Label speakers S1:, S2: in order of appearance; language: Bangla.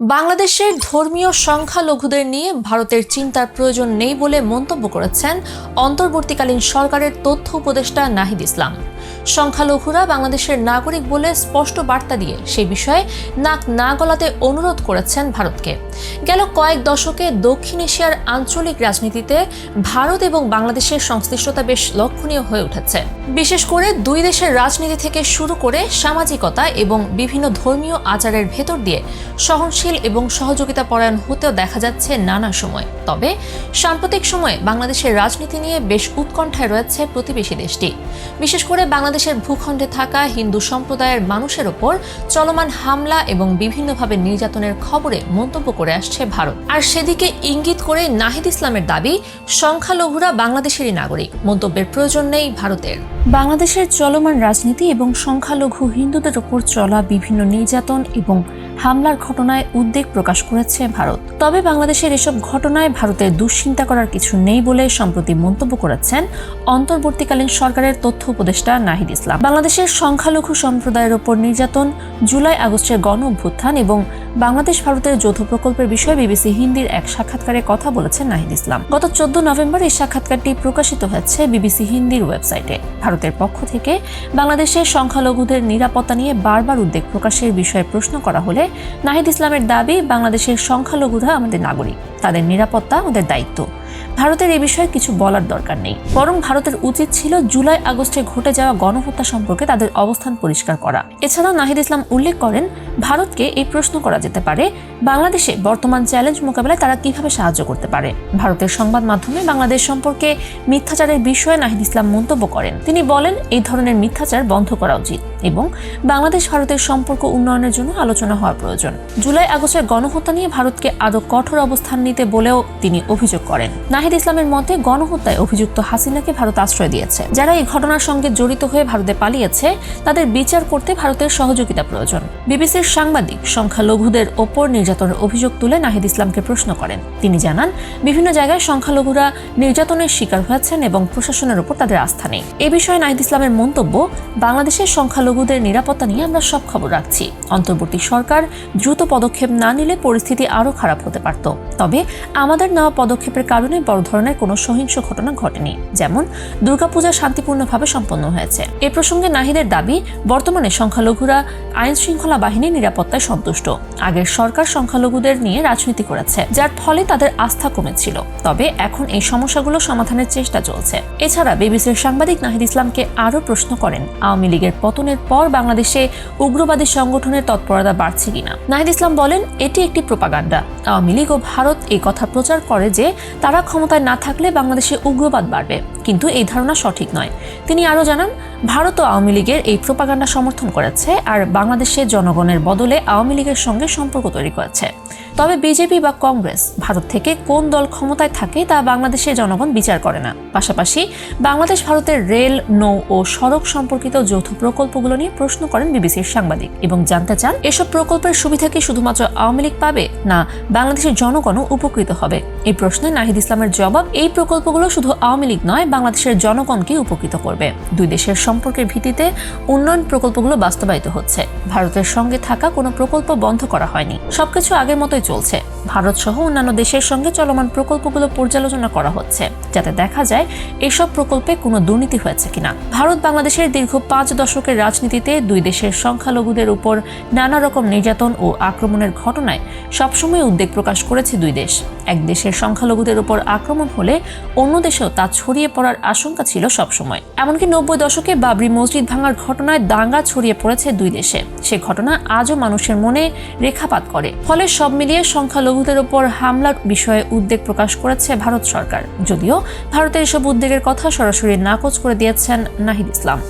S1: বাংলাদেশের ধর্মীয় সংখ্যালঘুদের নিয়ে ভারতের চিন্তার প্রয়োজন নেই বলে মন্তব্য করেছেন অন্তর্বর্তীকালীন সরকারের তথ্য উপদেষ্টা নাহিদ ইসলাম। সংখ্যালঘুরা বাংলাদেশের নাগরিক বলে স্পষ্ট বার্তা দিয়ে সে বিষয়ে নাক না গলাতে অনুরোধ করেছেন ভারতকে। গেল কয়েক দশকে দক্ষিণ এশিয়ার আঞ্চলিক রাজনীতিতে ভারত এবং বাংলাদেশের সংশ্লিষ্টতা বেশ লক্ষণীয় হয়ে উঠেছে। বিশেষ করে দুই দেশের রাজনীতি থেকে শুরু করে সামাজিকতা এবং বিভিন্ন ধর্মীয় আচারের ভেতর দিয়ে সহনশীল এবং সহযোগিতা পরায়ণ হতেও দেখা যাচ্ছে নানা সময়। তবে সাম্প্রতিক সময়ে বাংলাদেশের রাজনীতি নিয়ে বেশ উৎকণ্ঠায় রয়েছে প্রতিবেশী দেশটি। বিশেষ করে বাংলাদেশের ভূখণ্ডে থাকা হিন্দু সম্প্রদায়ের মানুষের ওপর চলমান হামলা এবং বিভিন্নভাবে নির্যাতনের খবরে মন্তব্য করে আসছে ভারত। আর সেদিকে ইঙ্গিত করে নাহিদ ইসলামের দাবি, সংখ্যালঘুরা বাংলাদেশেরই নাগরিক। মন্তব্যের প্রয়োজন নেই ভারতের। বাংলাদেশের চলমান রাজনীতি এবং সংখ্যালঘু হিন্দুদের ওপর চলা বিভিন্ন নির্যাতন এবং হামলার ঘটনায় উদ্বেগ প্রকাশ করেছে ভারত। তবে বাংলাদেশের এসব ঘটনায় ভারতের দুশ্চিন্তা করার কিছু নেই বলে সম্প্রতি মন্তব্য করেছেন অন্তর্বর্তীকালীন সরকারের তথ্য উপদেষ্টা নাহিদ ইসলাম। বাংলাদেশের সংখ্যালঘু সম্প্রদায়ের ওপর নির্যাতন, জুলাই আগস্টের গণ অভ্যুত্থান এবং বাংলাদেশ ভারতের যৌথ প্রকল্পের বিষয়ে বিবিসি হিন্দির এক সাক্ষাৎকারে কথা বলেছেন নাহিদ ইসলাম। গত চোদ্দ নভেম্বর এই সাক্ষাৎকারটি প্রকাশিত হয়েছে বিবিসি হিন্দির ওয়েবসাইটে। ভারতের পক্ষ থেকে বাংলাদেশের সংখ্যালঘুদের নিরাপত্তা নিয়ে বারবার উদ্বেগ প্রকাশের বিষয়ে প্রশ্ন করা হলে নাহিদ ইসলামের দাবি, বাংলাদেশের সংখ্যালঘুরা আমাদের নাগরিক। তাদের নিরাপত্তা আমাদের দায়িত্ব। ভারতের এ বিষয়ে কিছু বলার দরকার নেই। বরং ভারতের উচিত ছিল জুলাই আগস্টে ঘটে যাওয়া গণহত্যা সম্পর্কে তাদের অবস্থান পরিষ্কার করা। এছাড়াও নাহিদ ইসলাম উল্লেখ করেন, ভারতকে এই প্রশ্ন করা যেতে পারে, বাংলাদেশে বর্তমান চ্যালেঞ্জ মোকাবেলায় তারা কীভাবে সাহায্য করতে পারে। ভারতের সংবাদ মাধ্যমে বাংলাদেশ সম্পর্কে মিথ্যাচারের বিষয়ে নাহিদ ইসলাম মন্তব্য করেন। তিনি বলেন, এই ধরনের মিথ্যাচার বন্ধ করা উচিত। এবং বাংলাদেশ ভারতের সম্পর্ক উন্নয়নের জন্য আলোচনা হওয়া প্রয়োজন। জুলাই আগস্টের গণহত্যা নিয়ে ভারতকে আরও কঠোর অবস্থান নিতে বলেও তিনি অভিযোগ করেন। নাহিদ ইসলামের মতে, গণহত্যায় অভিযুক্ত হাসিনাকে ভারত আশ্রয় দিয়েছে। যারা এই ঘটনার সঙ্গে জড়িত হয়ে ভারতে পালিয়েছে, তাদের বিচার করতে ভারতের সহযোগিতা প্রয়োজন। বিবিসির সাংবাদিক সংখ্যালঘুদের ওপর নির্যাতনের অভিযোগ তুলে নাহিদ ইসলামকে প্রশ্ন করেন। তিনি জানান, বিভিন্ন জায়গায় সংখ্যালঘুরা নির্যাতনের শিকার হয়েছেন এবং প্রশাসনের উপর তাদের আস্থা নেই। এ বিষয়ে নাহিদ ইসলামের মন্তব্য, বাংলাদেশের সংখ্যালঘুদের নিরাপত্তা নিয়ে আমরা সব খবর রাখছি। অন্তর্বর্তী সরকার দ্রুত পদক্ষেপ না নিলে পরিস্থিতি আরও খারাপ হতে পারত। তবে আমাদের নেওয়া পদক্ষেপের কারণে বড় ধরনের কোনো সহিংস ঘটনা ঘটেনি, যেমন দুর্গাপূজা শান্তিপূর্ণভাবে সম্পন্ন হয়েছে। এ প্রসঙ্গে নাহিদের দাবি, বর্তমানে সংখ্যালঘুরা আইন শৃঙ্খলা বাহিনীর নিরাপত্তায় সন্তুষ্ট। আগের সরকার সংখ্যালঘুদের নিয়ে রাজনীতি করেছে, যার ফলে তাদের আস্থা কমেছিল। তবে এখন এই সমস্যাগুলো সমাধানের চেষ্টা চলছে। এছাড়া বিবিসির সাংবাদিক নাহিদ ইসলামকে আরও প্রশ্ন করেন, আওয়ামী লীগের পতনের পর বাংলাদেশে উগ্রবাদী সংগঠনের তৎপরতা বাড়ছে কিনা? নাহিদ ইসলাম বলেন, এটি একটি প্রোপাগান্ডা। আওয়ামী লীগ ও ভারত এই কথা প্রচার করে যে, তারা ক্ষমতায় না থাকলে বাংলাদেশে উগ্রবাদ বাড়বে। কিন্তু এই ধারণা সঠিক নয়। তিনি আরও জানান, ভারত ও আওয়ামী লীগের এই প্রোপাগান্ডা সমর্থন করেছে আর বাংলাদেশের জনগণের বদলে আওয়ামী লীগের সঙ্গে সম্পর্ক তৈরি করেছে। তবে বিজেপি বা কংগ্রেস, ভারত থেকে কোন দল ক্ষমতায় থাকে তা বাংলাদেশের জনগণ বিচার করে না। পাশাপাশি বাংলাদেশ ভারতের রেল, নৌ ও সড়ক সম্পর্কিত যৌথ প্রকল্পগুলো নিয়ে প্রশ্ন করেন বিবিসির সাংবাদিক এবং জানতে চান এসব প্রকল্পের সুবিধা কি শুধুমাত্র আওয়ামী লীগ পাবে না বাংলাদেশের জনগণও উপকৃত হবে? এই প্রশ্নে নাহিদ ইসলামের জবাব, এই প্রকল্পগুলো শুধু আওয়ামী লীগ নয়, বাংলাদেশের জনগণকে উপকৃত করবে। দুই দেশের সম্পর্কের ভিত্তিতে উন্নয়ন প্রকল্পগুলো বাস্তবায়িত হচ্ছে। ভারতের সঙ্গে থাকা কোনো প্রকল্প বন্ধ করা হয়নি। সবকিছু আগের মতোই চলছে। ভারত সহ অন্যান্য দেশের সঙ্গে চলমান প্রকল্পগুলো পর্যালোচনা করা হচ্ছে, যাতে দেখা যায় এসব প্রকল্পে কোনো দুর্নীতি হয়েছে কিনা। ভারত বাংলাদেশের দীর্ঘ পাঁচ দশকের রাজনীতিতে দুই দেশের সংখ্যালঘুদের উপর নানা রকম নির্যাতন ও আক্রমণের ঘটনায় সবসময় উদ্বেগ প্রকাশ করেছে দুই দেশ। এক দেশের সংখ্যালঘুদের উপর আক্রমণ হলে অন্য দেশেও তা ছড়িয়ে পড়ার আশঙ্কা ছিল সবসময়। এমনকি নব্বই দশকে বাবরি মসজিদ ভাঙার ঘটনায় দাঙ্গা ছড়িয়ে পড়েছে দুই দেশে। সে ঘটনা আজও মানুষের মনে রেখাপাত করে। ফলে সব মিলিয়ে সংখ্যালঘুদের উপর হামলার বিষয়ে উদ্বেগ প্রকাশ করেছে ভারত সরকার। যদিও ভারতের এসব উদ্বেগের কথা সরাসরি নাকচ করে দিয়েছেন নাহিদ ইসলাম।